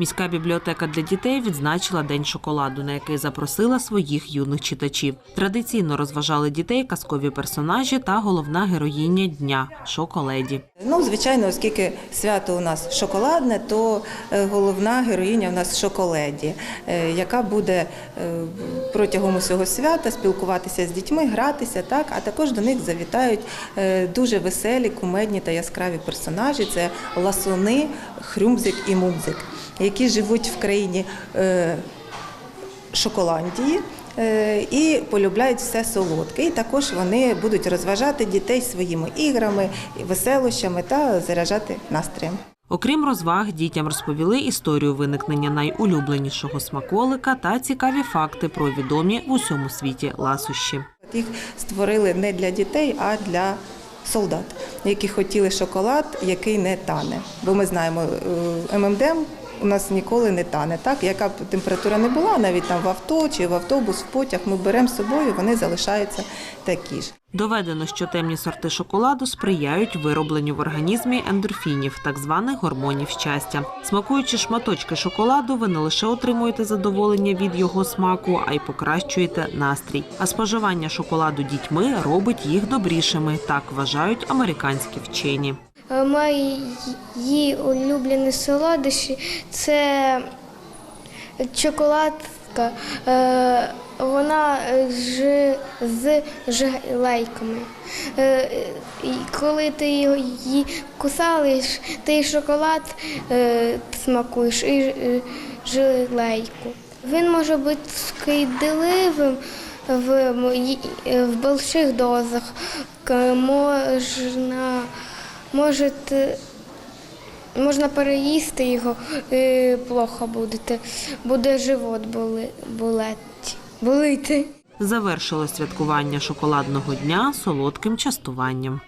Міська бібліотека для дітей відзначила День шоколаду, на який запросила своїх юних читачів. Традиційно розважали дітей казкові персонажі та головна героїня дня шоколеді. Ну, звичайно, оскільки свято у нас шоколадне, то е, головна героїня у нас шоколеді, е, яка буде е, протягом усього свята спілкуватися з дітьми, гратися, так, а також до них завітають дуже веселі, кумедні та яскраві персонажі. Це ласуни, хрюмзик і мумзик, які живуть в країні е, Шоколандії. е, І полюбляють все солодке. І також вони будуть розважати дітей своїми іграми, веселощами та заряджати настроєм. Окрім розваг, дітям розповіли історію виникнення найулюбленішого смаколика та цікаві факти про відомі в усьому світі ласощі. Їх створили не для дітей, а для солдат, які хотіли шоколад, який не тане. Бо ми знаємо, е, ММДМ у нас ніколи не тане. Так, яка б температура не була, навіть там в авто чи в автобус, в потяг ми беремо з собою, вони залишаються такі ж. Доведено, що темні сорти шоколаду сприяють виробленню в організмі ендорфінів, так званих гормонів щастя. Смакуючи шматочки шоколаду, ви не лише отримуєте задоволення від його смаку, а й покращуєте настрій. А споживання шоколаду дітьми робить їх добрішими, так вважають американські вчені. Е, Мої улюблені солодощі це чоколадка. Е, Вона е, з жилейками. Е, коли ти її кусаєш, ти шоколад смакуєш і жилейку. Він може бути шкідливим в, в больших дозах. Можна, може, можна переїсти його, і плохо будете, Буде живот болити. Завершило святкування шоколадного дня солодким частуванням.